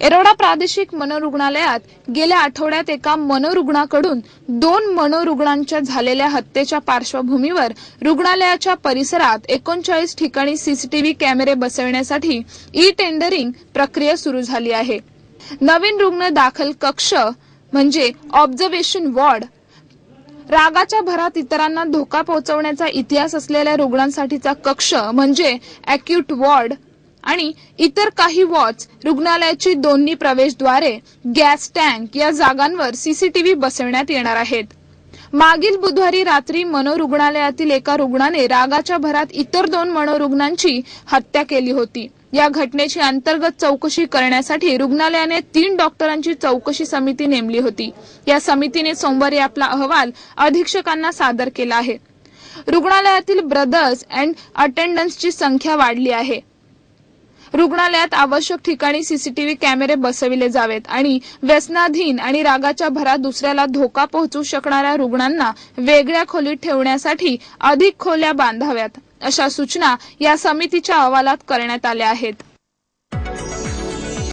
एरोडा प्रादेशिक मनोरुग्णालयात गेल्या आठवड्यात एका मनोरुग्णाकडून दोन मनोरुग्णांच्या झालेल्या हत्येच्या पार्श्वभूमीवर रुग्णालयाच्या परिसरात एकोणचाळीस ठिकाणी सीसीटीव्ही कॅमेरे बसविण्यासाठी ई टेंडरिंग प्रक्रिया सुरू झाली आहे. नवीन रुग्ण दाखल कक्ष म्हणजे ऑब्झर्वेशन वॉर्ड रागाच्या भरात इतरांना धोका पोहोचवण्याचा इतिहास असलेल्या रुग्णांसाठीचा कक्ष म्हणजे अॅक्यूट वॉर्ड आणि इतर काही वॉच रुग्णालयाची दोन्ही प्रवेशद्वारे गॅस टँक या जागांवर सीसीटीव्ही बसवण्यात येणार आहेत. मागील बुधवारी रात्री मनोरुग्णालयातील एका रुग्णाने रागाच्या भरात इतर दोन मनोरुग्णांची हत्या केली होती. या घटनेची अंतर्गत चौकशी करण्यासाठी रुग्णालयाने तीन डॉक्टरांची चौकशी समिती नेमली होती. या समितीने सोमवारी आपला अहवाल अधीक्षकांना सादर केला आहे. रुग्णालयातील ब्रदर्स अँड अटेंडन्सची संख्या वाढली आहे. रुग्णालयात आवश्यक ठिकाणी सीसीटीव्ही कॅमेरे बसविले जावेत आणि व्यसनाधीन आणि रागाच्या भरात दुसऱ्याला धोका पोहोचू शकणाऱ्या रुग्णांना वेगळ्या खोलीत ठेवण्यासाठी अधिक खोल्या बांधाव्यात. अशा सूचना या समितीच्या अहवालात करण्यात आल्या आहेत.